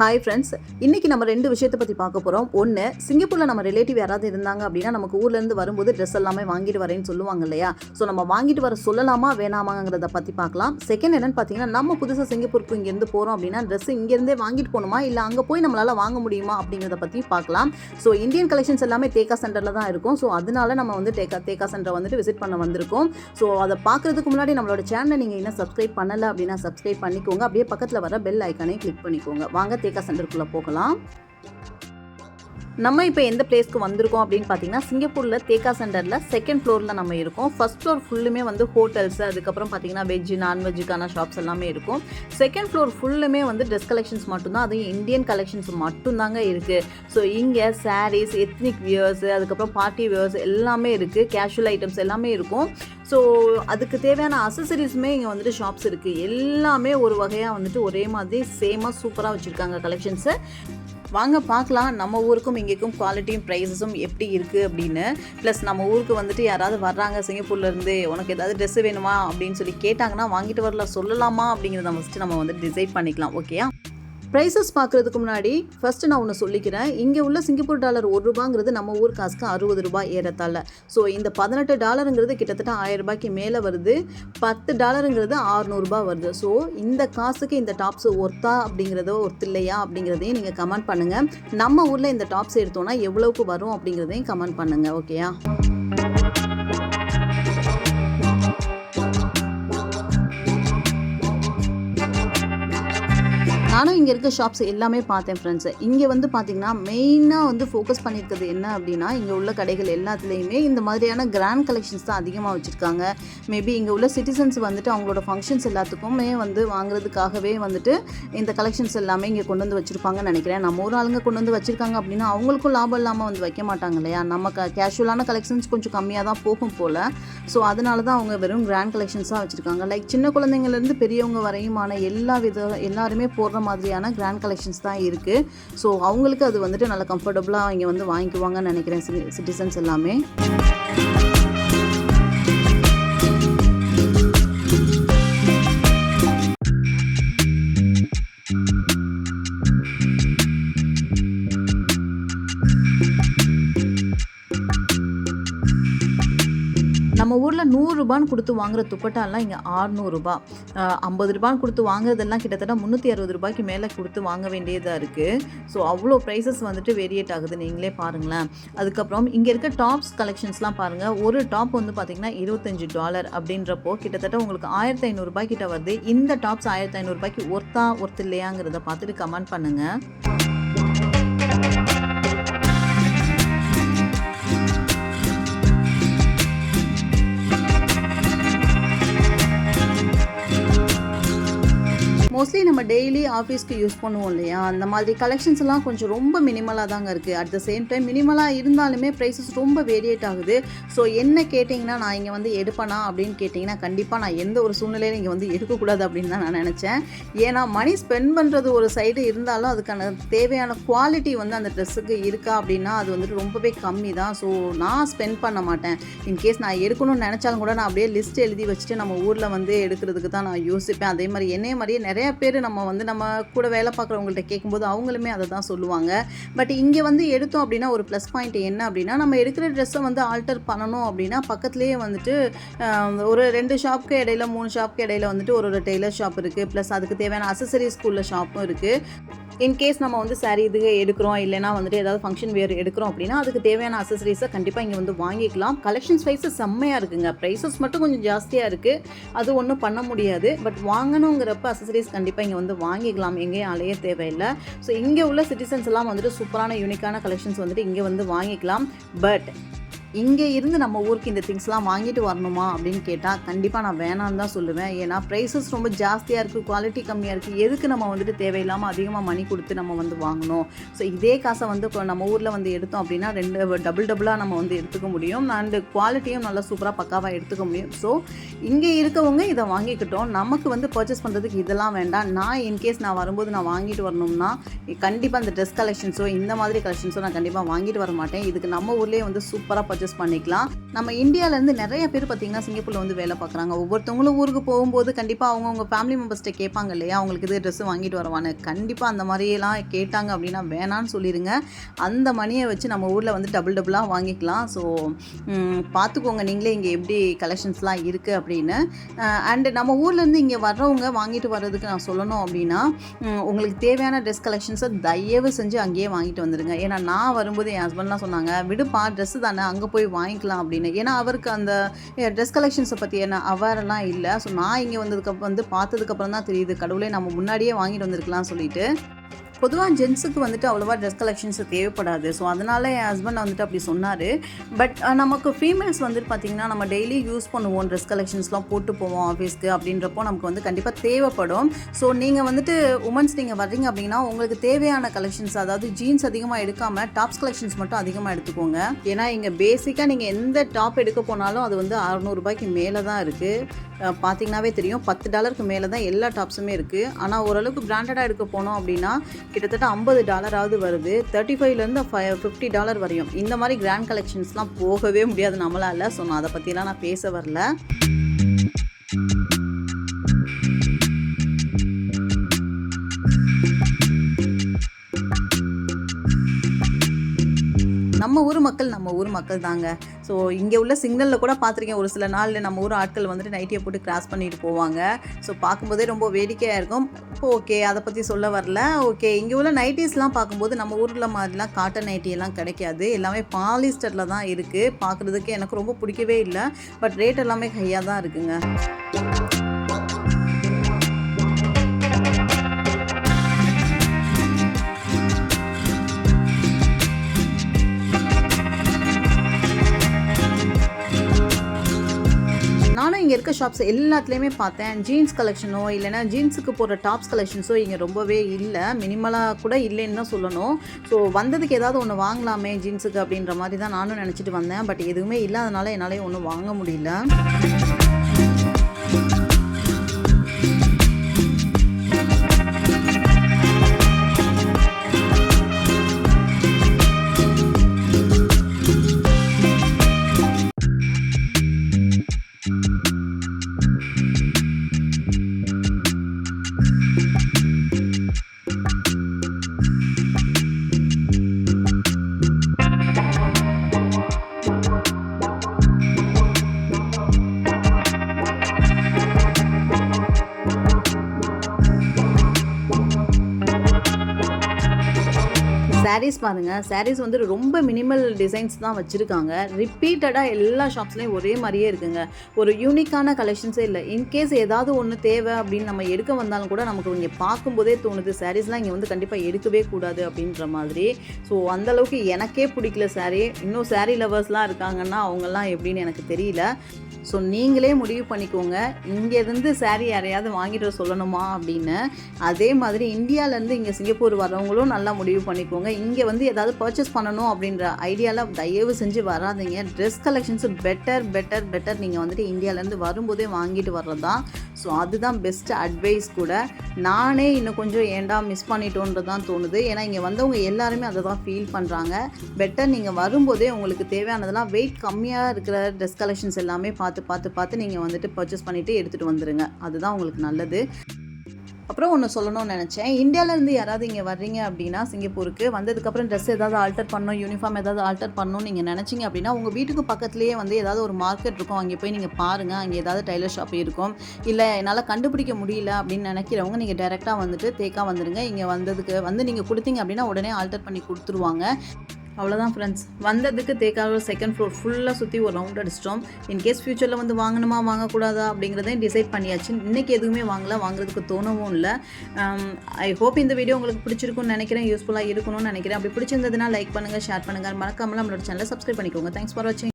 Hi friends இன்றைக்கி நம்ம ரெண்டு விஷயத்தை பற்றி பார்க்க போகிறோம் ஒன்று சிங்கப்பூரில் நம்ம ரிலேட்டிவ் யாராவது இருந்தாங்க அப்படின்னா நமக்கு ஊர்லேருந்து வரும்போது ட்ரெஸ் எல்லாமே வாங்கிட்டு வரேன்னு சொல்லுவாங்க இல்லையா? ஸோ நம்ம வாங்கிட்டு வர சொல்லலாமா வேணாமாங்கிறத பற்றி பார்க்கலாம். செகண்ட் என்னென்னு பார்த்தீங்கன்னா நம்ம புதுசாக சிங்கப்பூருக்கு இங்கேருந்து போகிறோம் அப்படின்னா ட்ரெஸ் இங்கேருந்தே வாங்கிட்டு போகணுமா? இல்லை அங்கே போய் நம்மளால் வாங்க முடியுமா? அப்படிங்கிறத பற்றி பார்க்கலாம். ஸோ இந்தியன் கலெக்ஷன்ஸ் எல்லாமே தேக்கா சென்டரில் தான் இருக்கும். ஸோ அதனால நம்ம வந்து தேக்கா தேக்கா சென்டரை வந்துட்டு விசிட் பண்ண வந்திருக்கோம். ஸோ அதை பார்க்குறதுக்கு முன்னாடி நம்மளோட சேனலை நீங்கள் இன்னும் சப்ஸ்கிரைப் பண்ணலை அப்படின்னா சப்ஸ்கிரைப் பண்ணிக்கோங்க. அப்படியே பக்கத்தில் வர பெல் ஐக்கானே கிளிக் பண்ணிக்கோங்க. வாங்க தேக்கா சென்டருக்குள்ளே போகலாம். நம்ம இப்போ எந்த பிளேஸ்க்கு வந்திருக்கோம் அப்படின்னு பார்த்தீங்கன்னா சிங்கப்பூரில் தேக்கா சென்டரில் செகண்ட் ஃப்ளோரில் நம்ம இருக்கோம். ஃபர்ஸ்ட் ஃப்ளோர் ஃபுல்லுமே வந்து ஹோட்டல்ஸ் அதுக்கப்புறம் பார்த்தீங்கன்னா வெஜ்ஜு நான்வெஜ்ஜுக்கான ஷாப்ஸ் எல்லாமே இருக்கும். செகண்ட் ஃப்ளோர் ஃபுல்லுமே வந்து ட்ரெஸ் கலெக்ஷன்ஸ் மட்டும்தான். அதுவும் இந்தியன் கலெக்ஷன்ஸ் மட்டும்தாங்க இருக்குது ஸோ இங்கே சாரீஸ் எத்னிக் வியர்ஸ் அதுக்கப்புறம் பார்ட்டி வியர்ஸ் எல்லாமே இருக்குது கேஷுவல் ஐட்டம்ஸ் எல்லாமே இருக்கும். ஸோ அதுக்கு தேவையான அசசரிஸுமே இங்கே வந்துட்டு ஷாப்ஸ் இருக்குது எல்லாமே ஒரு வகையாக வந்துட்டு ஒரே மாதிரி சேமாக சூப்பராக வச்சுருக்காங்க கலெக்ஷன்ஸை வாங்க பார்க்கலாம். நம்ம ஊருக்கும் இங்கேக்கும் குவாலிட்டியும் ப்ரைஸஸும் எப்படி இருக்குது அப்படின்னு. ப்ளஸ் நம்ம ஊருக்கு வந்துட்டு யாராவது வர்றாங்க சிங்கப்பூர்லேருந்து உனக்கு ஏதாவது ட்ரெஸ்ஸு வேணுமா அப்படின்னு சொல்லி கேட்டாங்கன்னா வாங்கிட்டு வரல சொல்லலாமா அப்படிங்கிறத ஃபஸ்ட்டு நம்ம வந்து டிசைட் பண்ணிக்கலாம் ஓகேயா ப்ரைஸஸ் பார்க்குறதுக்கு முன்னாடி ஃபஸ்ட்டு நான் ஒன்று சொல்லிக்கிறேன். இங்கே உள்ள சிங்கப்பூர் டாலர் ஒரு ரூபாங்கிறது நம்ம ஊர் காசுக்கு அறுபது ரூபாய் ஏறத்தால் ஸோ இந்த பதினெட்டு டாலருங்கிறது கிட்டத்தட்ட ஆயிரம் ரூபாய்க்கு மேலே வருது. பத்து டாலருங்கிறது ஆறுநூறுபா வருது. ஸோ இந்த காசுக்கு இந்த டாப்ஸ் ஒர்த்தா அப்படிங்கிறதோ ஒர்த்து இல்லையா அப்படிங்கிறதையும் நீங்கள் கமெண்ட் பண்ணுங்கள் நம்ம ஊரில் இந்த டாப்ஸ் எடுத்தோன்னா எவ்வளவுக்கு வரும் அப்படிங்கிறதையும் கமெண்ட் பண்ணுங்கள் ஓகேயா நானும் இங்கே இருக்க ஷாப்ஸ் எல்லாமே பார்த்தேன் ஃப்ரெண்ட்ஸ் இங்கே வந்து பார்த்தீங்கன்னா மெயினாக வந்து ஃபோக்கஸ் பண்ணியிருக்கிறது என்ன அப்படின்னா இங்கே உள்ள கடைகள் எல்லாத்துலேயுமே இந்த மாதிரியான கிராண்ட் கலெக்ஷன்ஸ் தான் அதிகமாக வச்சுருக்காங்க. மேபி இங்கே உள்ள சிட்டிசன்ஸ் வந்துட்டு அவங்களோட ஃபங்க்ஷன்ஸ் எல்லாத்துக்குமே வந்து வாங்குறதுக்காகவே வந்துட்டு இந்த கலெக்ஷன்ஸ் எல்லாமே இங்கே கொண்டு வந்து வச்சுருப்பாங்கன்னு நினைக்கிறேன். நம்ம ஒரு ஆளுங்க கொண்டு வந்து வச்சுருக்காங்க அப்படின்னா அவங்களுக்கும் லாபம் இல்லாமல் வந்து வைக்க மாட்டாங்க இல்லையா? நம்ம க கேஷுவலான கலெக்ஷன்ஸ் கொஞ்சம் கம்மியாக தான் போகும் போல். ஸோ அதனால தான் அவங்க வெறும் கிராண்ட் கலெக்ஷன்ஸாக வச்சுருக்காங்க. லைக் சின்ன குழந்தைங்கள்லேருந்து பெரியவங்க வரையுமான எல்லா வித எல்லாருமே போடுற மாதிரியான கிராண்ட் கலெக்ஷன்ஸ் தான் இருக்குது ஸோ அவங்களுக்கு அது வந்துட்டு நல்லா கம்ஃபர்டபுளாக இங்கே வந்து வாங்கிக்குவாங்கன்னு நினைக்கிறேன் சிட்டிசன்ஸ் எல்லாமே. நம்ம ஊரில் நூறுரூபான்னு கொடுத்து வாங்குற துப்பட்டாலாம் இங்கே ஆறுநூறுபா ஐம்பது ரூபான்னு கொடுத்து வாங்குறதெல்லாம் கிட்டத்தட்ட முந்நூற்றி அறுபது ரூபாய்க்கு மேலே கொடுத்து வாங்க வேண்டியதாக இருக்குது ஸோ அவ்வளோ ப்ரைஸஸ் வந்துட்டு வேரியேட் ஆகுது. நீங்களே பாருங்களேன். அதுக்கப்புறம் இங்கே இருக்க டாப்ஸ் கலெக்ஷன்ஸ்லாம் பாருங்கள் ஒரு டாப் வந்து பார்த்திங்கன்னா இருபத்தஞ்சு டாலர் அப்படின்றப்போ கிட்டத்தட்ட உங்களுக்கு ஆயிரத்தி ஐநூறுரூபாய் கிட்ட வருது. இந்த டாப்ஸ் ஆயிரத்தி ஐநூறுரூபாய்க்கு ஒர்த்தா ஒர்த்து இல்லையாங்கிறத பார்த்துட்டு கமெண்ட் பண்ணுங்கள் மோஸ்ட்லி நம்ம டெய்லி ஆஃபீஸ்க்கு யூஸ் பண்ணுவோம் இல்லையா? அந்த மாதிரி கலெக்ஷன்ஸ் எல்லாம் கொஞ்சம் ரொம்ப மினிமலாக தாங்க இருக்குது அட் த சேம் டைம் மினிமலாக இருந்தாலுமே ப்ரைஸஸ் ரொம்ப வேரியேட் ஆகுது. ஸோ என்ன கேட்டிங்கன்னா நான் இங்கே வந்து எடுப்பேனா அப்படின்னு கேட்டிங்கன்னா கண்டிப்பாக நான் எந்த ஒரு சூழ்நிலையிலும் இங்கே வந்து எடுக்கக்கூடாது அப்படின்னு தான் நான் நினச்சேன். ஏன்னா மணி ஸ்பெண்ட் பண்ணுறது ஒரு சைடு இருந்தாலும் அதுக்கான தேவையான குவாலிட்டி வந்து அந்த ட்ரெஸ்ஸுக்கு இருக்கா அப்படின்னா அது வந்துட்டு ரொம்பவே கம்மி தான். ஸோ நான் ஸ்பெண்ட் பண்ண மாட்டேன். இன்கேஸ் நான் எடுக்கணும்னு நினச்சாலும் கூட நான் அப்படியே லிஸ்ட் எழுதி வச்சுட்டு நம்ம ஊரில் வந்து எடுக்கிறதுக்கு தான் நான் யோசிப்பேன். அதே மாதிரி என்னைய மாதிரியே நிறைய பேர் நம்ம வந்து நம்ம கூட வேலை பார்க்குறவங்கள்ட்ட கேட்கும்போது அவங்களுமே அதை தான் சொல்லுவாங்க. பட் இங்கே வந்து எடுத்தோம் அப்படின்னா ஒரு ப்ளஸ் பாயிண்ட் என்ன அப்படின்னா நம்ம எடுக்கிற ட்ரெஸ்ஸை வந்து ஆல்டர் பண்ணணும் அப்படின்னா பக்கத்துலேயே வந்துட்டு ஒரு ரெண்டு ஷாப்புக்கு இடையில மூணு ஷாப்புக்கு இடையில வந்துட்டு ஒரு ஒரு டெய்லர் ஷாப் இருக்குது ப்ளஸ் அதுக்கு தேவையான அசசரிஸ் ஸ்கூலில் ஷாப்பும் இருக்குது இன்கேஸ் நம்ம வந்து சாரி இது எடுக்கிறோம் இல்லைனா வந்துட்டு ஏதாவது ஃபங்க்ஷன் வேர் எடுக்கிறோம் அப்படின்னா அதுக்கு தேவையான அசசரிஸை கண்டிப்பாக இங்கே வந்து வாங்கிக்கலாம். கலெக்ஷன்ஸ் வைஸஸ் செம்மையாக இருக்குங்க. ப்ரைஸஸ் மட்டும் கொஞ்சம் ஜாஸ்தியாக இருக்குது அது ஒன்றும் பண்ண முடியாது. பட் வாங்கணுங்கிறப்ப அசசரிஸ் கண்டிப்பாக இங்கே வந்து வாங்கிக்கலாம். எங்கேயும் அலைய தேவையில்லை. ஸோ இங்கே உள்ள சிட்டிசன்ஸ் எல்லாம் வந்துட்டு சூப்பரான யூனிக்கான கலெக்ஷன்ஸ் வந்துட்டு இங்கே வந்து வாங்கிக்கலாம். பட் இங்கே இருந்து நம்ம ஊருக்கு இந்த திங்ஸ்லாம் வாங்கிட்டு வரணுமா அப்படின்னு கேட்டால் கண்டிப்பாக நான் வேணான்னு தான் சொல்லுவேன். ஏன்னா ப்ரைஸஸ் ரொம்ப ஜாஸ்தியாக இருக்குது குவாலிட்டி கம்மியாக இருக்குது எதுக்கு நம்ம வந்துட்டு தேவையில்லாமல் அதிகமாக மணி கொடுத்து நம்ம வந்து வாங்கணும்? ஸோ இதே காசை வந்து இப்போ நம்ம ஊரில் வந்து எடுத்தோம் அப்படின்னா ரெண்டு டபுள் டபுளாக நம்ம வந்து எடுத்துக்க முடியும். அண்ட் குவாலிட்டியும் நல்லா சூப்பராக பக்காவாக எடுத்துக்க முடியும். ஸோ இங்கே இருக்கவங்க இதை வாங்கிக்கிட்டோம். நமக்கு வந்து பர்ச்சேஸ் பண்ணுறதுக்கு இதெல்லாம் வேண்டாம். நான் இன்கேஸ் நான் வரும்போது நான் வாங்கிட்டு வரணும்னா கண்டிப்பாக அந்த ட்ரெஸ் கலெக்ஷன்ஸோ இந்த மாதிரி கலெக்ஷன்ஸோ நான் கண்டிப்பாக வாங்கிட்டு வர மாட்டேன். இதுக்கு நம்ம ஊர்லேயே வந்து சூப்பராக பர்ச்சேஸ் பண்ணிக்கலாம். நம்ம இந்தியாவிலேருந்து நிறைய பேர் பார்த்தீங்கன்னா சிங்கப்பூரில் வந்து வேலை பார்க்குறாங்க. ஒவ்வொருத்தவங்களும் ஊருக்கு போகும்போது கண்டிப்பாக அவங்கவுங்க ஃபேமிலி மெம்பர்ஸ்கிட்ட கேட்பாங்க இல்லையா? அவங்களுக்கு இது ட்ரெஸ் வாங்கிட்டு வருவானு கண்டிப்பாக அந்த மாதிரியெல்லாம் கேட்டாங்க அப்படின்னா வேணான்னு சொல்லிடுங்க. அந்த மணியை வச்சு நம்ம ஊரில் வந்து டபுள் டபுளாக வாங்கிக்கலாம். ஸோ பார்த்துக்கோங்க. நீங்களே இங்கே எப்படி கலெக்ஷன்ஸ்லாம் இருக்குது அப்படின்னு. அண்டு நம்ம ஊர்லேருந்து இங்கே வர்றவங்க வாங்கிட்டு வர்றதுக்கு நான் சொல்லணும் அப்படின்னா உங்களுக்கு தேவையான ட்ரெஸ் கலெக்ஷன்ஸை தயவு செஞ்சு அங்கேயே வாங்கிட்டு வந்துடுங்க. ஏன்னா நான் வரும்போது என் ஹஸ்பண்ட்லாம் சொன்னாங்க விடுப்பா ட்ரெஸ்ஸு தானே அங்கே போய் வாங்கிக்கலாம் அப்படின்னு. ஏன்னா அவருக்கு அந்த ட்ரெஸ் கலெக்ஷன்ஸை பற்றி என்ன அவரெல்லாம் இல்லை. ஸோ நான் இங்கே வந்ததுக்கு வந்து பார்த்ததுக்கப்புறம் தான் தெரியுது. கடவுளே நம்ம முன்னாடியே வாங்கிட்டு வந்திருக்கலாம் சொல்லிட்டு. பொதுவாக ஜென்ஸுக்கு வந்துட்டு அவ்வளோவா ட்ரெஸ் கலெக்ஷன்ஸ் தேவைப்படாது. ஸோ அதனால் என் ஹஸ்பண்ட் வந்துட்டு அப்படி சொன்னார். பட் நமக்கு ஃபீமேல்ஸ் வந்துட்டு பார்த்திங்கன்னா நம்ம டெய்லி யூஸ் பண்ணுவோம் ட்ரெஸ் கலெக்ஷன்ஸ்லாம் போட்டு போவோம் ஆஃபீஸ்க்கு அப்படின்றப்போ நமக்கு வந்து கண்டிப்பாக தேவைப்படும். ஸோ நீங்கள் வந்துட்டு உமன்ஸ் நீங்கள் வர்றீங்க அப்படின்னா உங்களுக்கு தேவையான கலெக்ஷன்ஸ் அதாவது ஜீன்ஸ் அதிகமாக எடுக்காமல் டாப்ஸ் கலெக்ஷன்ஸ் மட்டும் அதிகமாக எடுத்துக்கோங்க. ஏன்னா இங்கே பேசிக்காக நீங்கள் எந்த டாப் எடுக்க போனாலும் அது வந்து அறநூறுபாய்க்கு மேலே தான் இருக்குது பார்த்தீங்கன்னாவே தெரியும். பத்து டாலருக்கு மேலே தான் எல்லா டாப்ஸுமே இருக்குது ஆனால் ஓரளவுக்கு பிராண்டடாக எடுக்க போனோம் அப்படின்னா கிட்டத்தட்ட ஐம்பது டாலராவது வருது. தேர்ட்டி ஃபைவ்லேருந்து ஃபைவ் ஃபிஃப்டி டாலர் வரையும். இந்த மாதிரி கிராண்ட் கலெக்ஷன்ஸ்லாம் போகவே முடியாது நம்மளால். ஸோ நான் அதை பற்றிலாம் நான் பேச வரல. நம்ம ஊர் மக்கள் நம்ம ஊர் மக்கள் தாங்க. ஸோ இங்கே உள்ள சிக்னலில் கூட பார்த்துருக்கேன் ஒரு சில நாளில் நம்ம ஊர் ஆட்கள் வந்துட்டு நைட்டியை போட்டு கிராஸ் பண்ணிட்டு போவாங்க. ஸோ பார்க்கும்போதே ரொம்ப வேடிக்கையாக இருக்கும். ஓகே அதை பற்றி சொல்ல வரல. ஓகே இங்கே உள்ள நைட்டிஸ்லாம் பார்க்கும்போது நம்ம ஊரில் மாதிரிலாம் காட்டன் நைட்டியெல்லாம் கிடைக்காது. எல்லாமே பாலிஸ்டரில் தான் இருக்குது பார்க்குறதுக்கு எனக்கு ரொம்ப பிடிக்கவே இல்லை. பட் ரேட் எல்லாமே ஹையாக தான் இருக்குங்க. ஷாப்ஸ் எல்லாத்துலேயுமே பார்த்தேன். ஜீன்ஸ் கலெக்ஷனோ இல்லைன்னா ஜீன்ஸுக்கு போடுற டாப்ஸ் கலெக்ஷன்ஸோ இங்கே ரொம்பவே இல்லை. மினிமலாக கூட இல்லைன்னு தான் சொல்லணும். ஸோ வந்ததுக்கு ஏதாவது ஒன்று வாங்கலாமே ஜீன்ஸுக்கு அப்படின்ற மாதிரி தான் நானும் நினச்சிட்டு வந்தேன். பட் எதுவுமே இல்லாதனால என்னால் ஒன்றும் வாங்க முடியல. சாரீஸ் பாருங்கள் சாரீஸ் வந்து ரொம்ப மினிமல் டிசைன்ஸ் தான் வச்சுருக்காங்க. ரிப்பீட்டடாக எல்லா ஷாப்ஸ்லேயும் ஒரே மாதிரியே இருக்குங்க. ஒரு யூனிக்கான கலெக்ஷன்ஸே இல்லை. இன்கேஸ் ஏதாவது ஒன்று தேவை அப்படின்னு நம்ம எடுக்க வந்தாலும் கூட நமக்கு இங்கே பார்க்கும்போதே தோணுது சாரீஸ்லாம் இங்கே வந்து கண்டிப்பாக எடுக்கவே கூடாது அப்படின்ற மாதிரி. ஸோ அந்தளவுக்கு எனக்கே பிடிக்கல சாரீ இன்னும் சாரீ லவர்ஸ்லாம் இருக்காங்கன்னா அவங்கெல்லாம் எப்படின்னு எனக்கு தெரியல. ஸோ நீங்களே முடிவு பண்ணிக்கோங்க. இங்கேருந்து சாரீ யாரையாவது வாங்கிட்டு வர சொல்லணுமா அப்படின்னு. அதே மாதிரி இந்தியாவிலேருந்து இங்கே சிங்கப்பூர் வரவங்களும் நல்லா முடிவு பண்ணிக்கோங்க. இங்கே வந்து ஏதாவது பர்ச்சேஸ் பண்ணணும் அப்படின்ற ஐடியாவில் தயவு செஞ்சு வராதீங்க. Dress collections better better better நீங்கள் வந்துட்டு இந்தியாவிலேருந்து வரும்போதே வாங்கிட்டு வர்றது தான் ஸோ அதுதான் பெஸ்ட் அட்வைஸ் கூட. நானே இன்னும் கொஞ்சம் ஏன்டா மிஸ் பண்ணிட்டோன்றது தான் தோணுது. ஏன்னா இங்கே வந்தவங்க எல்லாருமே அதை தான் ஃபீல் பண்ணுறாங்க பெட்டர் நீங்கள் வரும்போதே உங்களுக்கு தேவையானதெல்லாம் வெயிட் கம்மியாக இருக்கிற ட்ரெஸ் கலெக்ஷன்ஸ் எல்லாமே பார்த்து பார்த்து பார்த்து நீங்கள் வந்துட்டு பர்ச்சேஸ் பண்ணிவிட்டு எடுத்துகிட்டு வந்துடுங்க அதுதான் உங்களுக்கு நல்லது. அப்புறம் ஒன்று சொல்லணும்னு நினச்சேன். இந்தியாவிலேருந்து யாராவது இங்கே வர்றீங்க அப்படின்னா சிங்கப்பூருக்கு வந்ததுக்கப்புறம் ட்ரெஸ் ஏதாவது ஆல்டர் பண்ணணும் யூனிஃபார்ம் ஏதாவது ஆல்டர் பண்ணணும்னு நீங்கள் நினச்சிங்க அப்படின்னா உங்கள் வீட்டுக்கு பக்கத்துலேயே வந்து ஏதாவது ஒரு மார்க்கெட் இருக்கும். அங்கே போய் நீங்கள் பாருங்கள் அங்கே ஏதாவது டைலர் ஷாப் இருக்கும். இல்லை என்னால் கண்டுபிடிக்க முடியல அப்படின்னு நினைக்கிறவங்க நீங்கள் டைரெக்டாக வந்துட்டு தேக்கா வந்துடுங்க இங்கே வந்ததுக்கு வந்து நீங்கள் கொடுத்தீங்க அப்படின்னா உடனே ஆல்டர் பண்ணி கொடுத்துருவாங்க. அவ்வளோதான் ஃப்ரெண்ட்ஸ் வந்ததுக்கு தேக்காவில் செகண்ட் ஃப்ளோர் ஃபுல்லாக சுற்றி ஒரு ரவுண்ட் அடிச்சிட்டோம். இன்கேஸ் ஃப்யூச்சரில் வந்து வாங்கணுமா வாங்கக்கூடாதா அப்படிங்கிறதையும் டிசைட் பண்ணியாச்சு. இன்றைக்கி எதுவுமே வாங்கல வாங்குறதுக்கு தோணவும் இல்லை. ஐ ஹோப் இந்த வீடியோ உங்களுக்கு பிடிச்சிருக்கும்னு நினைக்கிறேன். யூஸ்ஃபுல்லாக இருக்கணும்னு நினைக்கிறேன். அப்படி பிடிச்சிருந்ததுன்னா லைக் பண்ணுங்கள் ஷேர் பண்ணுங்கள் மறக்காமல் நம்மளோட சேனலை சப்ஸ்கிரைப் பண்ணிக்கோங்க. தேங்க்ஸ் ஃபார் வாட்சிங்